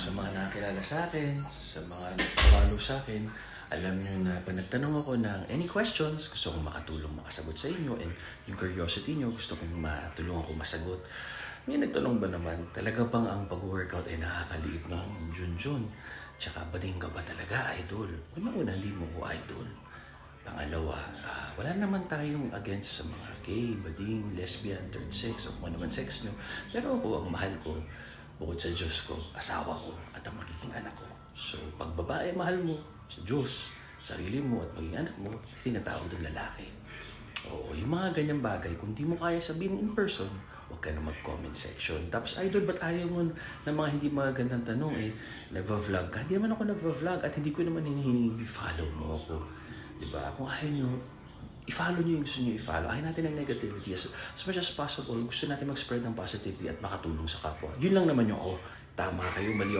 sa mga nakakilala sa akin, sa mga follow sa akin, alam nyo na pag ako ng any questions, gusto kong makatulong makasagot sa inyo and yung curiosity nyo, gusto kong matulungan ko masagot. May nagtanong ba naman, talaga bang ang pag-workout ay nakakaliit mo, Junjun? Tsaka bading ka ba talaga, idol? Una-una, hindi mo ko idol. Pangalawa, ah, wala naman tayong against sa mga gay, bading, lesbian, third sex, o kung ano man sex nyo. Pero ako, ang mahal ko, bukod sa Diyos ko, asawa ko, at ang magiging anak ko. So, pag babae, mahal mo sa Diyos, sarili mo at maging anak mo, tinatawag doon lalaki. Oo, yung mga ganyang bagay, kung di mo kaya sabihin in person, huwag ka na mag-comment section. Tapos, idol, ba't ayaw mo ng mga hindi magandang tanong eh? Nagva-vlog ka. Hindi naman ako nagva-vlog at hindi ko naman hinihingi follow mo ako. Diba? Kung ayaw nyo, i-follow nyo yung gusto nyo i-follow. Ayaw natin ng negativity. As, as much as possible, gusto natin mag-spread ng positivity at makatulong sa kapwa. Yun lang naman yung, oh, tama kayo, mali